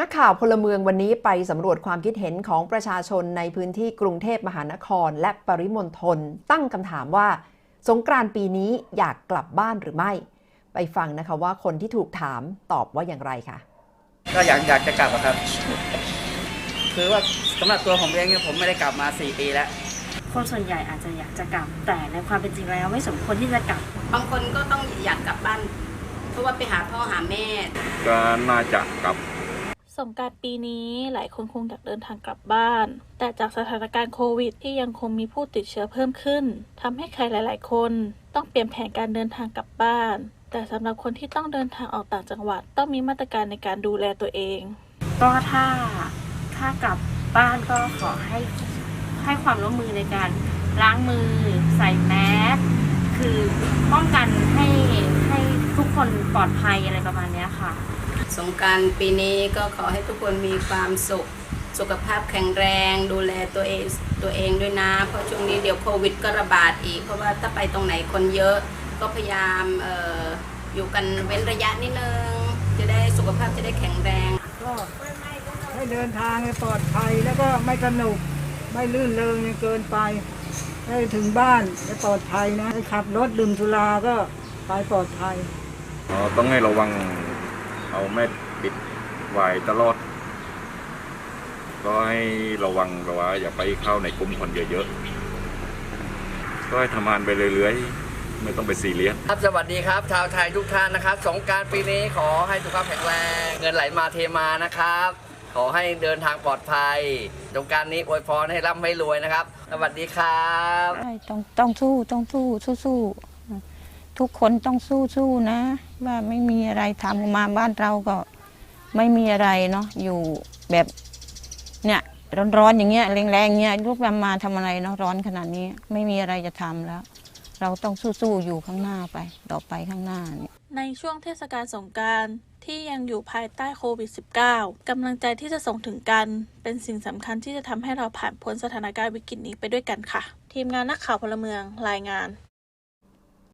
นักข่าวพลเมืองวันนี้ไปสำรวจความคิดเห็นของประชาชนในพื้นที่กรุงเทพมหานคร และปริมณฑลตั้งคำถามว่า สงกรานต์ปีนี้อยากกลับบ้านหรือไม่ ไปฟังนะคะว่าคนที่ถูกถามตอบว่าอย่างไรค่ะ ก็อยากอยากจะกลับอะครับ คือว่าสำหรับตัวผมเองเนี่ยผมไม่ได้กลับมา 4 ปีแล้ว คนส่วนใหญ่อาจจะอยากจะกลับแต่ในความเป็นจริงแล้วไม่สมควรที่จะกลับ บางคนก็ต้องอยากกลับบ้าน เพราะว่าไปหาพ่อหาแม่ ก็น่าจะกลับ สงการปีนี้หลายคนคงอยากเดินทางกลับบ้าน แต่จากสถานการณ์โควิด ที่ยังคงมีผู้ติดเชื้อเพิ่มขึ้นทำให้ใครหลาย ๆ คนต้องเปลี่ยนแผนการเดินทางกลับบ้าน แต่สำหรับคนที่ต้องเดินทางออกต่างจังหวัด ต้องมีมาตรการในการดูแลตัวเอง ก็ถ้าถ้ากลับบ้านก็ขอให้ให้ความร่วมมือในการล้างมือ ใส่แมสคือป้องกันให้ให้ทุกคนปลอดภัยอะไรประมาณนี้ค่ะ สงกรารปีนี้ก็ขอให้ทุกคนมีความสุข สุขภาพแข็งแรง ดูแลตัวเองตัวเองด้วยนะ เพราะช่วงนี้เดี๋ยวโควิดก็ระบาดอีก เพราะว่าถ้าไปตรงไหนคนเยอะ ก็พยายามเอออยู่กันเว้นระยะนิดนึง จะได้สุขภาพจะได้แข็งแรงก็ให้เดินทางให้ปลอดภัยแล้วก็ไม่สนุกไม่ลื่นเริงจนเกินไป ให้ถึงบ้านให้ปลอดภัยนะให้ขับรถดื่มสุราก็ไปปลอดภัยอ๋อต้องให้ระวัง เอาแม่ปิดไว้ตลอด ก็ให้ระวังระว่า อย่าไปเข้าในกลุ่มคนเยอะๆ ก็ให้ทำงานไปเรื่อยๆ ไม่ต้องไปซีเรียส ครับสวัสดีครับ ชาวไทยทุกท่านนะครับ สงกรารปีนี้ขอให้สุขภาพแข็งแรง เงินไหลมาเทมานะครับ ขอให้เดินทางปลอดภัย สงกรารนี้อวยพรให้ร่ำให้รวยนะครับ สวัสดีครับ ใช่ต้องต้องสู้ต้องสู้สู้สู้ ทุกคนต้องสู้สู้นะ ว่าไม่มีอะไรทำมาบ้านเราก็ไม่มีอะไรเนาะอยู่แบบเนี่ยร้อนๆอย่างเงี้ยแรงๆเงี้ยลูกมาทำอะไรเนาะร้อนขนาดนี้ ไม่มีอะไรจะทำแล้ว เราต้องสู้ๆอยู่ข้างหน้าไปต่อไปข้างหน้าเนี่ยในช่วงเทศกาลสงการที่ยังอยู่ภายใต้โควิด -19 กำลังใจที่จะส่งถึงกัน เป็นสิ่งสำคัญที่จะทำให้เราผ่านพ้นสถานการณ์วิกฤตนี้ไปด้วยกันค่ะ ทีมงานนักข่าวพลเมืองรายงาน